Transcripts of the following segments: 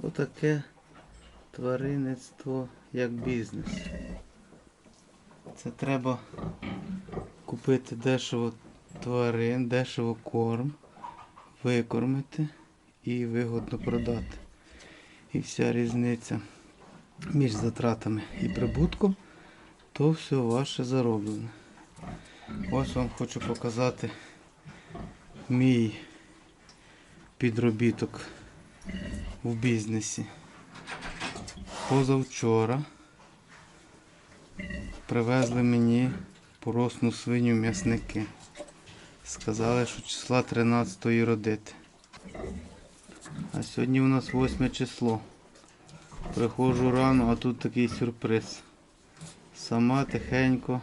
Що таке тваринництво як бізнес? Це треба купити дешево тварин, дешево корм, викормити і вигодно продати. І вся різниця між затратами і прибутком, то все ваше зароблене. Ось вам хочу показати мій підробіток в бізнесі. Позавчора привезли мені поросну свиню м'ясники. Сказали, що числа 13-ї родити. А сьогодні у нас 8 число. Приходжу рано, а тут такий сюрприз. Сама тихенько,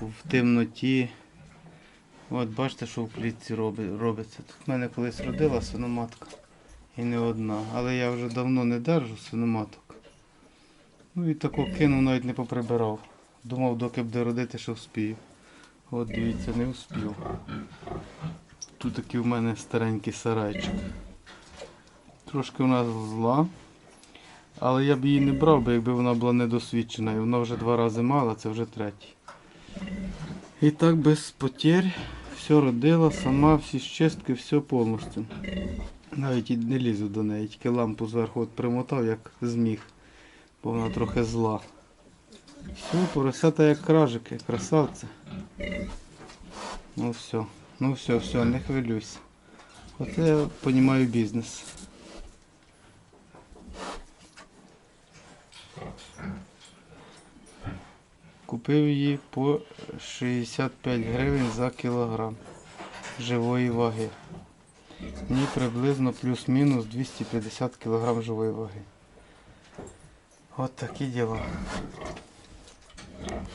в темноті. От бачите, що в клітці робиться. Тут в мене колись родила свиноматка. І не одна. Але я вже давно не держу свиноматок. Ну і тако кинув, навіть не поприбирав. Думав, доки буде родити, що вспію. От дивіться, не вспів. Тут такий в мене старенький сарайчик. Трошки вона зла. Але я б її не брав, би, якби вона була недосвідчена. І вона вже два рази мала, це вже третій. І так без потерь все родила, сама, всі щистки, все повністю. Навіть і не лізу до неї, тільки лампу зверху от примотав, як зміг, бо вона трохи зла. Все, поросята як кражики, красавці. Ну все, ну все, все, не хвилюйся. Оце я розумію бізнес. Купив її по 65 гривень за кілограм живої ваги. Мені приблизно плюс-мінус 250 кг живої ваги. От такі діла.